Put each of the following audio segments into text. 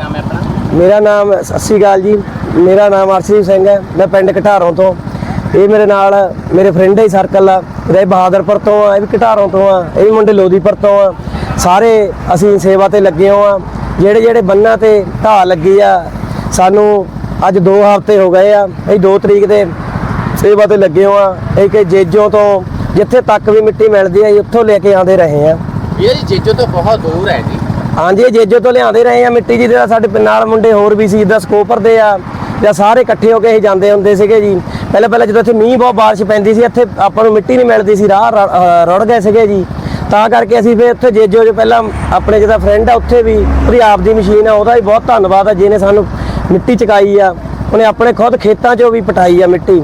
ਨਾਮ ਹੈ ਆਪਣਾ? ਮੇਰਾ ਨਾਮ ਸਤਿ ਸ਼੍ਰੀ ਅਕਾਲ ਜੀ। ਮੇਰਾ ਨਾਮ ਅਰਸ਼ਦੀਪ ਸਿੰਘ ਹੈ। ਮੈਂ ਪਿੰਡ ਘਟਾਰੋਂ ਤੋਂ। ਇਹ ਮੇਰੇ ਨਾਲ ਮੇਰੇ ਫਰੈਂਡ ਹੀ ਸਰਕਲ ਆ। ਇਹ ਬਹਾਦਰਪੁਰ ਤੋਂ ਆ। ਇਹ ਵੀ ਘਟਾਰੋਂ ਤੋਂ ਆ। ਇਹ ਵੀ ਮੁੰਡੇ ਲੋਧੀਪੁਰ ਤੋਂ ਆ। ਸਾਰੇ ਅਸੀਂ ਸੇਵਾ ਤੇ ਲੱਗੇ ਹੋ ਆ। ਜਿਹੜੇ ਜਿਹੜੇ ਬੰਨਾਂ ਤੇ ਢਾਹ ਲੱਗੀ ਆ ਸਾਨੂੰ ਅੱਜ 2 ਹਫ਼ਤੇ ਹੋ ਗਏ ਆ। ਅਸੀਂ 2 ਤਰੀਕ ਦੇ ਸੇਵਾ ਤੇ ਲੱਗੇ ਹੋ ਆ। ਇਹ ਕਿ ਜੇਜੋ ਤੋਂ ਜਿੱਥੇ ਤੱਕ ਵੀ ਮਿੱਟੀ ਮਿਲਦੀ ਆ ਉੱਥੋਂ ਲੈ ਕੇ ਆਉਂਦੇ ਰਹੇ ਆ। ਇਹ ਜੀ ਜੇਜੋ ਤੋਂ ਬਹੁਤ ਦੂਰ ਹੈ ਜੀ। ਹਾਂਜੀ, ਇਹ ਜੇਜੋ ਤੋਂ ਲਿਆਉਂਦੇ ਰਹੇ ਆ, ਮਿੱਟੀ ਜੀ ਦੇ ਸਾਡੇ ਪਿੰ- ਨਾਲ ਮੁੰਡੇ ਹੋਰ ਵੀ ਸੀ, ਜਿੱਦਾਂ ਸਕੋਪਰ ਦੇ ਆ, ਜਾਂ ਸਾਰੇ ਇਕੱਠੇ ਹੋ ਕੇ ਅਸੀਂ ਜਾਂਦੇ ਹੁੰਦੇ ਸੀਗੇ ਜੀ। ਪਹਿਲਾਂ ਪਹਿਲਾਂ ਜਦੋਂ ਇੱਥੇ ਮੀਂਹ ਬਹੁਤ ਬਾਰਿਸ਼ ਪੈਂਦੀ ਸੀ, ਇੱਥੇ ਆਪਾਂ ਨੂੰ ਮਿੱਟੀ ਨਹੀਂ ਮਿਲਦੀ ਸੀ, ਰਾਹ ਰੁੜ ਗਏ ਸੀਗੇ ਜੀ। ਤਾਂ ਕਰਕੇ ਅਸੀਂ ਫਿਰ ਉੱਥੇ ਜੇਜੋ ਜੋ ਪਹਿਲਾਂ ਆਪਣੇ ਜਿਹਦਾ ਫਰੈਂਡ ਆ, ਉੱਥੇ ਵੀ ਉਹਦੀ ਆਪ ਦੀ ਮਸ਼ੀਨ ਆ, ਉਹਦਾ ਵੀ ਬਹੁਤ ਧੰਨਵਾਦ ਆ, ਜਿਹਨੇ ਸਾਨੂੰ ਮਿੱਟੀ ਚਕਾਈ ਆ। ਉਹਨੇ ਆਪਣੇ ਖੁਦ ਖੇਤਾਂ 'ਚੋਂ ਵੀ ਪਟਾਈ ਆ ਮਿੱਟੀ।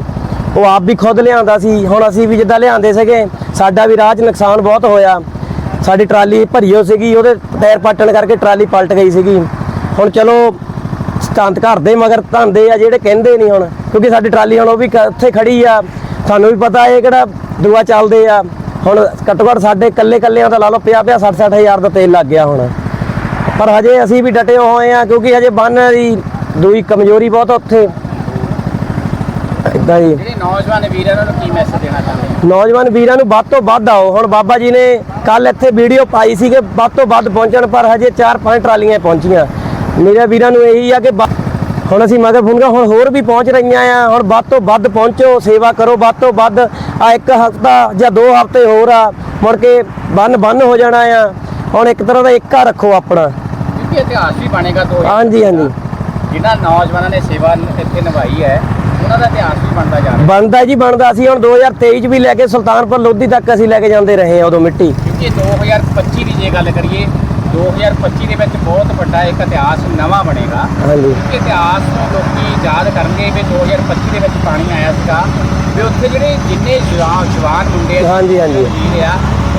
ਉਹ ਆਪ ਵੀ ਖੁਦ ਲਿਆਂਦਾ ਸੀ, ਹੁਣ ਅਸੀਂ ਵੀ ਜਿੱਦਾਂ ਲਿਆਂਦੇ ਸੀਗੇ, ਸਾਡਾ ਵੀ ਰਾਹ 'ਚ ਨੁਕਸਾਨ ਬਹੁਤ ਹੋਇਆ। ਸਾਡੀ ਟਰਾਲੀ ਭਰੀ ਭਰੀਓ ਸੀਗੀ, ਉਹਦੇ ਟਾਇਰ ਪਾਟਣ ਕਰਕੇ ਟਰਾਲੀ ਪਲਟ ਗਈ ਸੀਗੀ। ਹੁਣ ਚਲੋ ਸਤੰਤ ਘਰ ਮਗਰ ਧੰਦੇ ਆ ਜਿਹੜੇ ਕਹਿੰਦੇ ਨਹੀਂ ਹੁਣ, ਕਿਉਂਕਿ ਸਾਡੀ ਟਰਾਲੀ ਹੁਣ ਉਹ ਵੀ ਉੱਥੇ ਖੜੀ ਆ। ਸਾਨੂੰ ਵੀ ਪਤਾ ਇਹ ਕਿਹੜਾ ਦੂਆ ਚੱਲਦੇ ਆ। ਹੁਣ ਘੱਟੋ ਘੱਟ ਸਾਡੇ ਕੱਲੇ ਕੱਲਿਆਂ ਦਾ ਲਾ ਲਓ 50 50 60 60 ਹਜ਼ਾਰ ਦਾ ਤੇਲ ਲੱਗ ਗਿਆ ਹੁਣ। ਪਰ ਹਜੇ ਅਸੀਂ ਵੀ ਡਟੇ ਹੋਏ ਆ, ਕਿਉਂਕਿ ਹਜੇ ਬੰਨ ਦੀ ਦੂਈ ਕਮਜ਼ੋਰੀ ਬਹੁਤ ਉੱਥੇ। ਇਦਾਂ ਹੀ। ਜਿਹੜੇ ਨੌਜਵਾਨ ਵੀਰਾਂ ਨੂੰ ਕੀ ਮੈਸੇਜ ਦੇਣਾ ਚਾਹੁੰਦੇ ਨੌਜਵਾਨ ਵੀਰਾਂ ਨੂੰ ਵੱਧ ਤੋਂ ਵੱਧ ਆਓ। ਹੁਣ ਬਾਬਾ ਜੀ ਨੇ ਕੱਲ ਇੱਥੇ ਵੀਡੀਓ ਪਾਈ ਸੀ ਕਿ ਵੱਧ ਤੋਂ ਵੱਧ ਪਹੁੰਚਣ ਪਰ ਹਜੇ 4-5 ਟਰਾਲੀਆਂ ਪਹੁੰਚੀਆਂ। ਮੇਰੇ ਵੀਰਾਂ ਨੂੰ ਇਹੀ ਆ ਕਿ ਹੁਣ ਅਸੀਂ ਮਗਰ ਫੁੰਗਾ ਹੁਣ ਹੋਰ ਵੀ ਪਹੁੰਚ ਰਹੀਆਂ ਆ। ਹੁਣ ਵੱਧ ਤੋਂ ਵੱਧ ਪਹੁੰਚੋ ਸੇਵਾ ਕਰੋ। ਵੱਧ ਤੋਂ ਵੱਧ ਆ ਇੱਕ ਹਫਤਾ ਜਾਂ ਦੋ ਹਫ਼ਤੇ ਹੋਰ ਆ ਮੁੜ ਕੇ ਬੰਨ ਬੰਨ ਹੋ ਜਾਣਾ ਆ। ਹੁਣ ਇੱਕ ਤਰ੍ਹਾਂ ਦਾ ਏਕਾ ਰੱਖੋ ਆਪਣਾ। ਕਿਉਂਕਿ ਇਤਿਹਾਸ ਵੀ ਬਣੇਗਾ ਦੋ ਹਾਂਜੀ ਹਾਂਜੀ। ਜਿਨ੍ਹਾਂ ਨੌਜਵਾਨਾਂ ਨੇ ਸੇਵਾ ਇੱਥੇ ਨਿਭਾਈ ਹੈ ਉਹਨਾਂ ਦਾ ਇਤਿਹਾਸ ਵੀ ਬਣਦਾ ਜਾ ਰਿਹਾ। ਬਣਦਾ ਜੀ ਬਣਦਾ। ਸੀ ਹੁਣ 2023 ਚ ਵੀ ਲੈ ਕੇ ਸੁਲਤਾਨਪੁਰ ਲੋਧੀ ਤੱਕ ਅਸੀਂ ਲੈ ਕੇ ਜਾਂਦੇ ਰਹੇ ਆ ਉਦੋਂ ਮਿੱਟੀ। ਕਿਉਂਕਿ 2025 ਦੀ ਜੇ ਗੱਲ ਕਰੀਏ 2025 ਦੇ ਵਿੱਚ ਬਹੁਤ ਵੱਡਾ ਇੱਕ ਇਤਿਹਾਸ ਨਵਾਂ ਬਣੇਗਾ। ਹਾਂਜੀ। ਇਤਿਹਾਸ ਨੂੰ ਲੋਕੀ ਯਾਦ ਕਰਨਗੇ ਵੀ 2025 ਦੇ ਵਿੱਚ ਪਾਣੀ ਆਇਆ ਸੀਗਾ। ਵੀ ਉੱਥੇ ਜਿਹੜੇ ਜਿੰਨੇ ਜਵਾਨ ਮੁੰਡੇ ਹਾਂਜੀ, ਹਾਂਜੀ। ਜੀ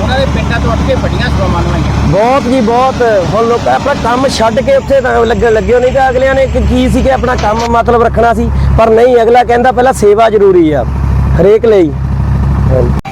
ਉਹਨਾਂ ਦੇ ਪਿੰਡਾਂ ਤੋਂ ਉੱਠ ਕੇ ਵੱਡੀਆਂ ਸੇਵਾਵਾਂ ਨਿਭਾਈਆਂ ਬਹੁਤ ਜੀ ਬਹੁਤ। ਹੁਣ ਲੋਕ ਆਪਣਾ ਕੰਮ ਛੱਡ ਕੇ ਉੱਥੇ ਤਾਂ ਲੱਗੇ ਨਹੀਂ ਤਾਂ ਅਗਲਿਆਂ ਨੇ ਕੀ ਸੀ ਕਿ ਆਪਣਾ ਕੰਮ ਮਤਲਬ ਰੱਖਣਾ ਸੀ। ਪਰ ਨਹੀਂ ਅਗਲਾ ਕਹਿੰਦਾ ਪਹਿਲਾਂ ਸੇਵਾ ਜ਼ਰੂਰੀ ਆ ਹਰੇਕ ਲਈ। ਹਾਂਜੀ